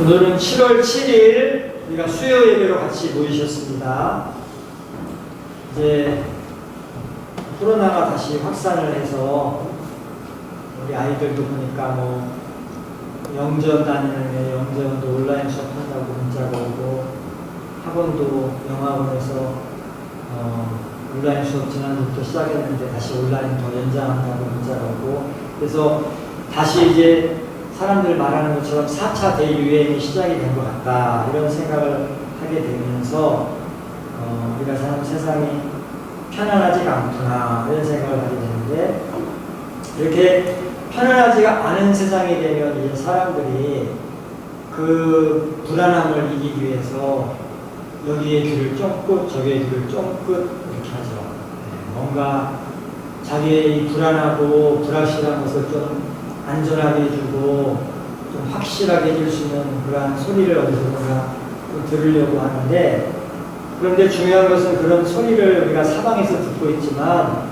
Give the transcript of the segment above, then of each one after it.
오늘은 7월 7일 우리가 수요 예배로 같이 모이셨습니다. 이제 코로나가 다시 확산을 해서 우리 아이들도 보니까 뭐 영전 다니는데 영전도 온라인 수업한다고 문자가 오고 학원도 영학원에서 어, 온라인 수업 지난주부터 시작했는데 다시 온라인 더 연장한다고 문자가 오고 그래서 다시 이제 사람들 말하는 것처럼 4차 대유행이 시작이 된 것 같다 이런 생각을 하게 되면서 어, 우리가 사는 세상이 편안하지가 않구나 이런 생각을 하게 되는데 이렇게 편안하지가 않은 세상이 되면 이제 사람들이 그 불안함을 이기기 위해서 여기에 귀를 쫑긋 저기에 귀를 쫑긋 이렇게 하죠. 네, 뭔가 자기의 이 불안하고 불확실한 것을 좀 안전하게 해주고 좀 확실하게 해줄 수 있는 그러한 소리를 어디서든가 좀 들으려고 하는데 그런데 중요한 것은 그런 소리를 우리가 사방에서 듣고 있지만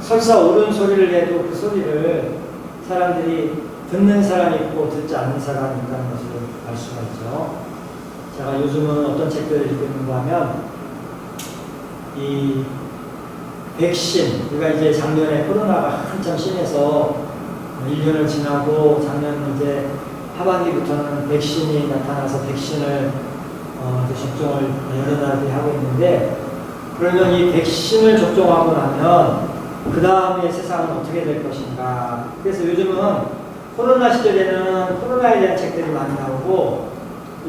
설사 옳은 소리를 해도 그 소리를 사람들이 듣는 사람이 있고 듣지 않는 사람이 있다는 것을 알 수가 있죠. 제가 요즘은 어떤 책들을 읽고 있는가 하면 이 백신, 우리가 이제 작년에 코로나가 한참 심해서 1년을 지나고 작년 이제 하반기부터는 백신이 나타나서 백신을 어, 접종을 여러 나라들이 하고 있는데 그러면 이 백신을 접종하고 나면 그 다음에 세상은 어떻게 될 것인가. 그래서 요즘은 코로나 시절에는 코로나에 대한 책들이 많이 나오고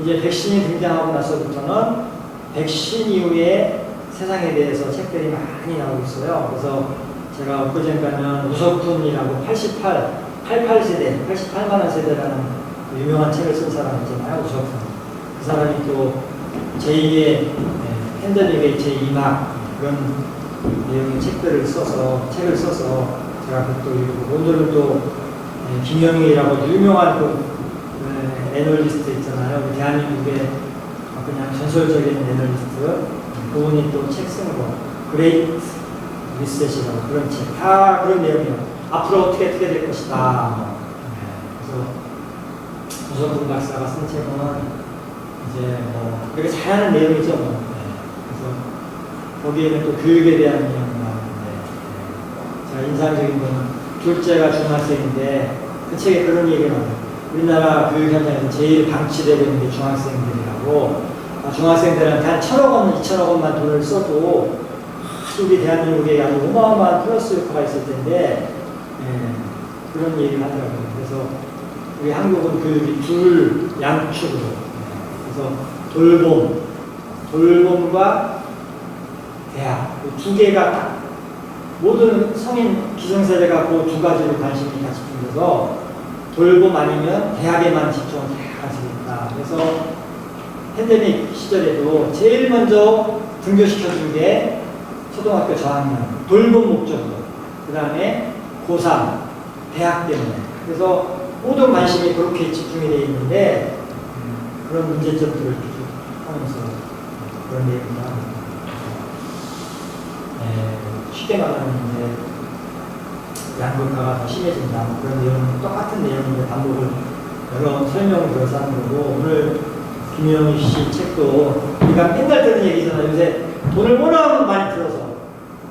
이제 백신이 등장하고 나서부터는 백신 이후에 세상에 대해서 책들이 많이 나오고 있어요. 그래서 제가 엊그젠가는 우석훈이라고 88, 88세대, 88만원 세대라는 그 유명한 책을 쓴 사람 있잖아요. 우석훈. 그 사람이 또 제2의 팬데믹의 제2막 그런 내용의 책들을 써서, 책을 써서 제가 그것도 읽고, 오늘은 또 예, 김영희라고 유명한 그 네, 애널리스트 있잖아요. 그 대한민국의 그냥 전설적인 애널리스트. 그분이 또 책 쓴 거. 그레이트 리셋이라고 그런 책. 다 그런 내용이에요. 앞으로 어떻게 어떻게 될 것이다. 네, 그래서 우석훈 박사가 쓴 책은 이제 뭐 그렇게 잘하는 내용이죠. 뭐. 네, 그래서 거기에는 또 교육에 대한 내용이 나오는데 네. 제가 인상적인 거는 둘째가 중학생인데 그 책에 그런 얘기가 나와요. 우리나라 교육 현장에서 제일 방치되고 있는 게 중학생들이라고 아, 중학생들한테 한 천억 원, 이천억 원만 돈을 써도 우리 대한민국에 아주 어마어마한 플러스 효과가 있을 텐데 예, 그런 얘기를 하더라고요. 그래서 우리 한국은 교육이 둘 양축으로 예, 그래서 돌봄, 돌봄과 대학 그두 개가 딱 모든 성인 기성세대가 그 두 가지로 관심이 같이 풀려서 돌봄 아니면 대학에만 집중을 다 가지고 있다. 그래서 팬데믹 시절에도 제일 먼저 등교시켜준 게 초등학교 저학년 돌봄 목적으로 그 다음에 고3 대학 때문에 그래서 모든 관심이 그렇게 집중이 되어 있는데 음, 그런 문제점들을 쭉 하면서 그런 합니다. 네, 쉽게 말하면 양극화가 더 심해진다. 뭐 그런 내용, 똑같은 내용인데 반복을 여러 설명을 들어서 하는 거고, 오늘 김영희 씨 책도 우리가 맨날 듣는 얘기잖아요. 요새 돈을 워낙 많이 들어서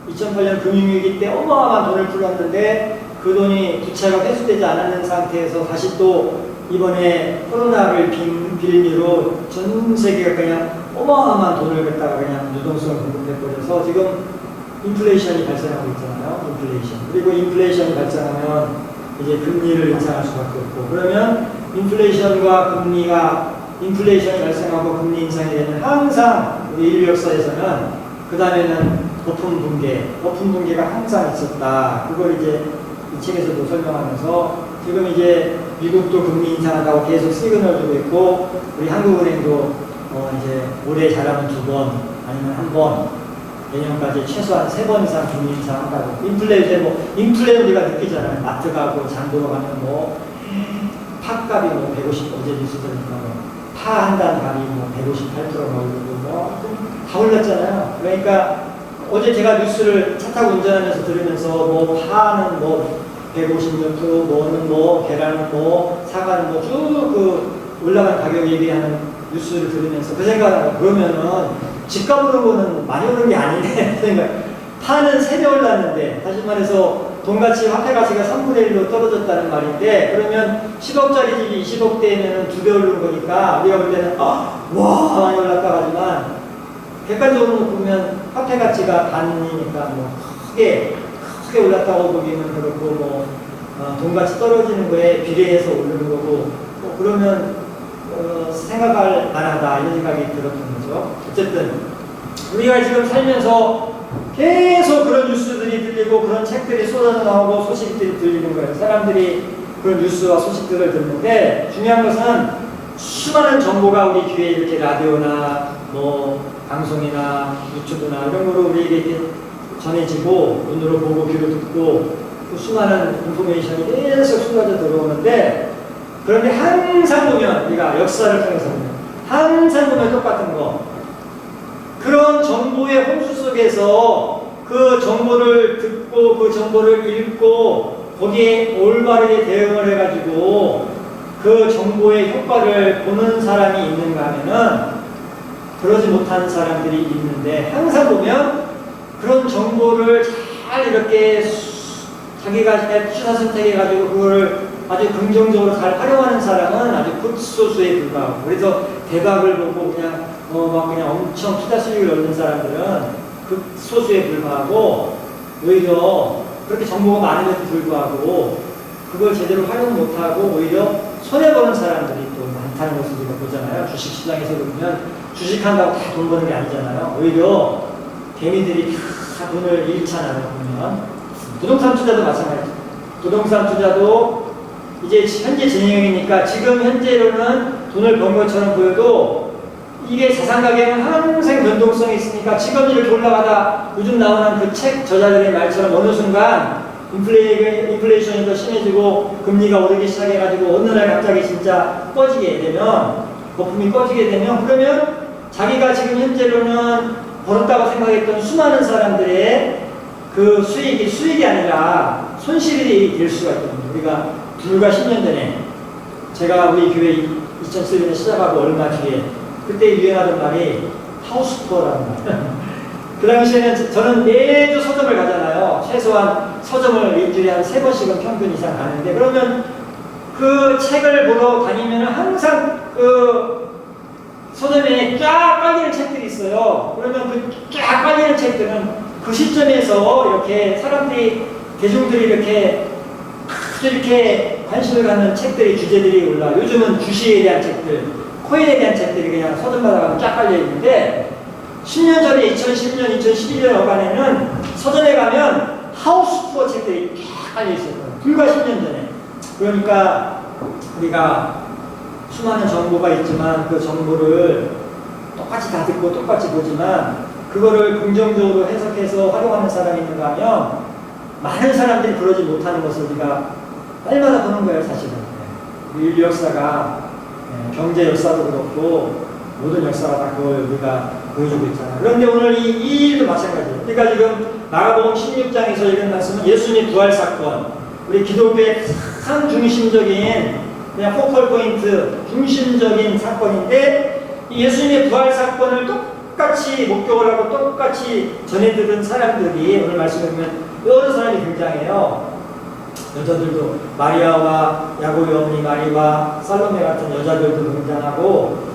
2008년 금융위기 때 어마어마한 돈을 풀었는데 그 돈이 부채가 회수되지 않았는 상태에서 다시 또 이번에 코로나를 빈, 빌미로 전 세계가 그냥 어마어마한 돈을 갖다가 그냥 유동성을 공급해버려서 지금 인플레이션이 발생하고 있잖아요. 인플레이션. 그리고 인플레이션이 발생하면 이제 금리를 인상할 수밖에 없고 그러면 인플레이션과 금리가 인플레이션이 발생하고 금리 인상이 되면 항상 우리 인류 역사에서는 그 다음에는 거품 붕괴, 거품 붕괴가 항상 있었다. 그걸 이제 이 책에서도 설명하면서 지금 이제 미국도 금리 인상한다고 계속 시그널 주고 있고 우리 한국은행도 어 이제 올해 잘하면 두 번 아니면 한 번 내년까지 최소한 세 번 이상 금리 인상한다고. 인플레 이제 뭐 인플레 우리가 느끼잖아요. 마트 가고 장 보러 가면 뭐 팥값이 뭐 150, 어제 뉴스 들으니까 뭐 파 한 단 값이 뭐 158%가 오르고 뭐다 올랐잖아요. 그러니까 어제 제가 뉴스를 차 타고 운전하면서 들으면서 뭐 파는 뭐 150몇 프로, 뭐는 뭐 계란은 뭐 사과는 뭐 쭉 그 올라간 가격 얘기하는 뉴스를 들으면서 그 생각을 그러면은 집값 오른 거는 많이 오른 게 그 생각. 파는 세배 올랐는데 다시 말해서 돈가치 화폐 가치가 3분의 1로 떨어졌다는 말인데 그러면 10억짜리 집이 20억 대면 두 배 오른 거니까 우리가 볼 때는 아, 와 많이 올랐다 객관적으로 보면 화폐 가치가 반이니까 뭐 크게 크게 올랐다고 보기는 그렇고 뭐 어, 돈가치 떨어지는 거에 비례해서 오르는 거고 뭐 그러면 어, 생각할 만하다 이런 생각이 들었던 거죠. 어쨌든 우리가 지금 살면서 계속 그런 뉴스들이 들리고 그런 책들이 쏟아져 나오고 소식들이 들리는 거예요. 사람들이 그런 뉴스와 소식들을 듣는데 중요한 것은 수많은 정보가 우리 귀에 이렇게 라디오나 뭐 방송이나 유튜브나 이런 거로 우리에게 전해지고 눈으로 보고 귀로 듣고 그 수많은 인포메이션이 계속 쏟아져 들어오는데 그런데 항상 보면 우리가 역사를 통해서 보면 항상 보면 똑같은 거. 그런 정보의 홍수 속에서 그 정보를 듣고 그 정보를 읽고 거기에 올바르게 대응을 해가지고 그 정보의 효과를 보는 사람이 있는가 하면은 그러지 못하는 사람들이 있는데 항상 보면 그런 정보를 잘 이렇게 수- 자기가 그냥 취사 선택해 가지고 그걸 아주 긍정적으로 잘 활용하는 사람은 아주 극소수에 불과하고 그래서 대박을 보고 그냥 어막 그냥 엄청 투자 수익을 얻는 사람들은 극소수에 불과하고 오히려 그렇게 정보가 많음에도 불구하고 그걸 제대로 활용 못하고 오히려 손해보는 사람들이 또 많다는 것을 우리가 보잖아요. 주식시장에서 보면 주식한다고 다 돈 버는 게 아니잖아요. 오히려 개미들이 다 돈을 잃잖아요. 보면 부동산 투자도 마찬가지죠. 부동산 투자도 이제 현재 진행형이니까 지금 현재로는 돈을 번 것처럼 보여도 이게 자산 가격은 항상 변동성이 있으니까 지금 이렇게 올라가다 요즘 나오는 그 책 저자들의 말처럼 어느 순간 인플레, 인플레이션이 더 심해지고 금리가 오르기 시작해가지고 어느 날 갑자기 진짜 꺼지게 되면 거품이 꺼지게 되면 그러면 자기가 지금 현재로는 벌었다고 생각했던 수많은 사람들의 그 수익이 수익이 아니라 손실이 될 수가 있거든요. 우리가 불과 10년 전에 제가 우리 교회 2007년에 시작하고 얼마 뒤에 그때 유행하던 말이 하우스투어라는 말. 그 당시에는 저는 매주 서점을 가잖아요. 최소한 서점을 일주일에 한 세 번씩은 평균 이상 가는데 그러면 그 책을 보러 다니면 항상 그 서점에 쫙 깔리는 책들이 있어요. 그러면 그쫙 깔리는 책들은 그 시점에서 이렇게 사람들이 대중들이 이렇게 이렇게 관심을 갖는 책들이 주제들이 올라. 요즘은 주식에 대한 책들, 코인에 대한 책들이 그냥 서점마다 쫙 깔려 있는데 10년 전에 2010년, 2011년 어간에는 서점에 가면 하우스 투어 책들이 쫙 깔려 있었거든요. 불과 10년 전에. 그러니까 우리가 수많은 정보가 있지만 그 정보를 똑같이 다 듣고 똑같이 보지만 그거를 긍정적으로 해석해서 활용하는 사람이 있는가 하면 많은 사람들이 그러지 못하는 것을 우리가 날마다 보는 거예요, 사실은. 네. 인류 역사가 네, 경제 역사도 그렇고 모든 역사가 다 그걸 우리가 보여주고 있잖아요. 그런데 오늘 이, 이 일도 마찬가지예요. 우리가 지금 마가복음 16장에서 읽은 말씀은 예수님의 부활 사건, 우리 기독교의 가장 중심적인 그냥 포컬 포인트, 중심적인 사건인데 이 예수님의 부활 사건을 똑같이 목격을 하고 똑같이 전해 들은 사람들이 오늘 말씀에 보면 여러 사람이 등장해요. 여자들도 마리아와 야곱의 어머니 마리와 살로메 같은 여자들도 등장하고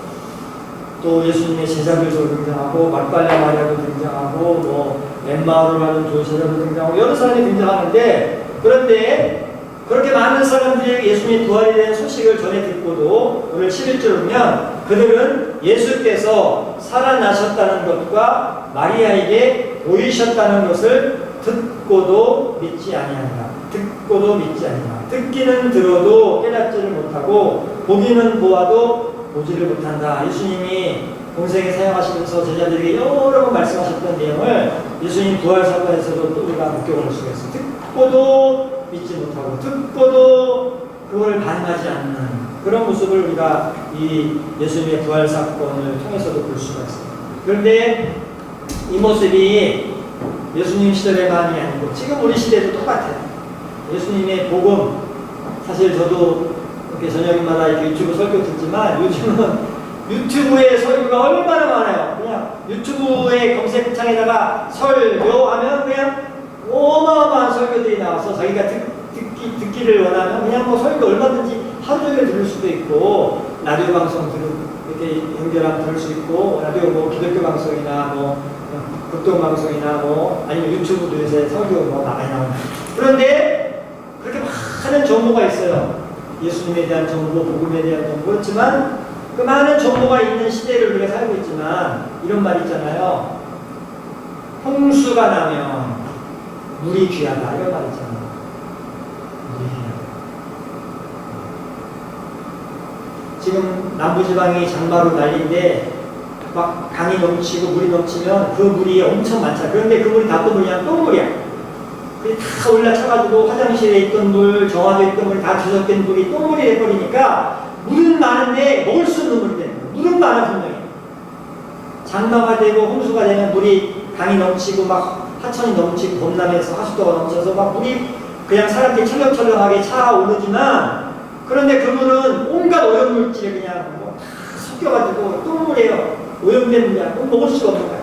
또 예수님의 제자들도 등장하고 막달라 마리아도 등장하고 뭐 엠마오를 가는 조세자도 등장하고 여러 사람이 등장하는데 그런데 그렇게 많은 보사람들이 예수님의 부활에 대한 소식을 전해 듣고도 오늘 11절 보면 그들은 예수께서 살아나셨다는 것과 마리아에게 보이셨다는 것을 듣고도 믿지 아니한다. 듣고도 믿지 아니한다. 듣기는 들어도 깨닫지를 못하고 보기는 보아도 보지를 못한다. 예수님이 공생에 사용하시면서 제자들에게 여러 번 말씀하셨던 내용을 예수님 부활 사건에서도 또 우리가 목격을 할 수가 있어요. 듣고도 믿지 못하고 듣고도 그걸 반응하지 않는 그런 모습을 우리가 이 예수님의 부활 사건을 통해서도 볼 수가 있어요. 그런데 이 모습이 예수님 시절에만이 아니고 지금 우리 시대도 똑같아요. 예수님의 복음 사실 저도 이렇게 저녁마다 이렇게 유튜브 설교 듣지만 요즘은 유튜브에 설교가 얼마나 많아요. 그냥 유튜브에 검색창에다가 설교 하면 그냥 어마어마한 설교들이 나와서 자기가 듣, 듣기, 듣기를 원하면 그냥 뭐 설교 얼마든지 하루 종일 들을 수도 있고 라디오 방송 들 이렇게 연결하면 들을 수 있고 라디오 뭐 기독교 방송이나 뭐 극동 방송이나 뭐 아니면 유튜브도 요새 설교 뭐 많이 나오는 그런데 그렇게 많은 정보가 있어요. 예수님에 대한 정보, 복음에 대한 정보 그렇지만 그 많은 정보가 있는 시대를 우리가 살고 있지만 이런 말 있잖아요. 홍수가 나면 물이 귀하다 이런 말 있잖아요. 물이 귀하다. 지금 남부지방이 장마로 난리인데 막 강이 넘치고 물이 넘치면 그 물이 엄청 많잖아. 그런데 그 물이 다또 뭐냐? 똥물이야. 그게 다 올라차가지고 화장실에 있던 물, 정화조에 있던 물이 다 뒤섞인 물이 똥물이 돼버리니까 물은 많은데 먹을 수 없는 물이 되는 거야. 물은 많아 분명히. 장마가 되고 홍수가 되면 물이 강이 넘치고 막 하천이 넘치고 범람에서 하수도가 넘쳐서 막 물이 그냥 사람들이 철렁철렁하게 차오르지만 그런데 그 물은 온갖 오염물질이 그냥 뭐다 섞여가지고 똥물이에요. 오염된 물이야. 그럼 먹을 수가 없는 거야.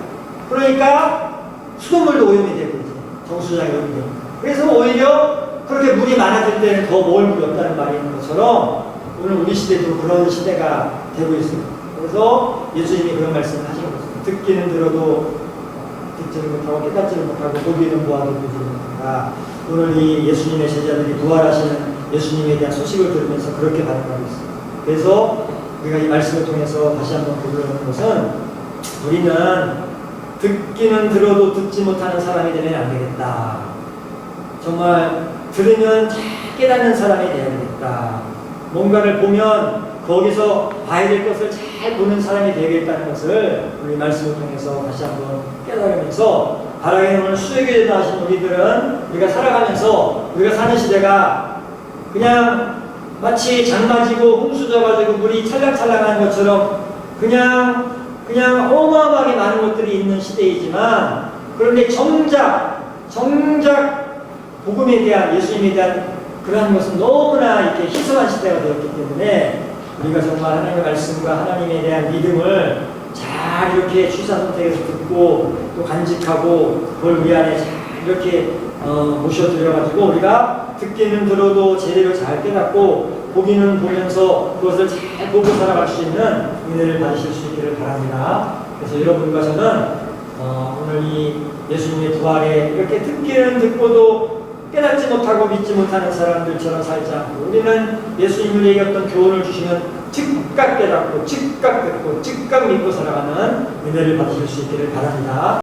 그러니까 수돗물도 오염이 되고 정수장이 오염이 되고 그래서 오히려 그렇게 물이 많아질 때는 더 먹을 물이 없다는 말이 있는 것처럼 오늘 우리 시대도 그런 시대가 되고 있습니다. 그래서 예수님이 그런 말씀을 하시는 거죠. 듣기는 들어도 듣지는 못하고 깨닫지는 못하고 보기는 보아도 보지는 못한다. 오늘 이 예수님의 제자들이 부활하시는 예수님에 대한 소식을 들으면서 그렇게 반응하고 있습니다. 그래서 우리가 이 말씀을 통해서 다시 한번 보려는 것은 우리는 듣기는 들어도 듣지 못하는 사람이 되면 안 되겠다. 정말 들으면 잘 깨닫는 사람이 되어야 되겠다. 뭔가를 보면 거기서 봐야 될 것을 잘 보는 사람이 되겠다는 것을 우리 말씀을 통해서 다시 한번 깨달으면서 바라기는 오늘 수혜교회다 하신 우리들은 우리가 살아가면서 우리가 사는 시대가 그냥 마치 장마지고 홍수 져가지고 물이 찰랑찰랑한 것처럼 그냥 그냥 어마어마하게 많은 것들이 있는 시대이지만 그런데 정작 정작 복음에 대한 예수님에 대한 그러한 것은 너무나 이렇게 희소한 시대가 되었기 때문에 우리가 정말 하나님의 말씀과 하나님에 대한 믿음을 잘 이렇게 취사 선택해서 듣고 또 간직하고 그걸 우리 안에 잘 이렇게 어, 모셔드려가지고 우리가 듣기는 들어도 제대로 잘 깨닫고 보기는 보면서 그것을 잘 보고 살아갈 수 있는 은혜를 받으실 수 있기를 바랍니다. 그래서 여러분과 저는 어, 오늘 이 예수님의 부활에 이렇게 듣기는 듣고도 깨닫지 못하고 믿지 못하는 사람들처럼 살지 않고 우리는 예수님을 얘기했던 교훈을 주시면 즉각 깨닫고 즉각 듣고 즉각 믿고 살아가는 은혜를 받으실 수 있기를 바랍니다.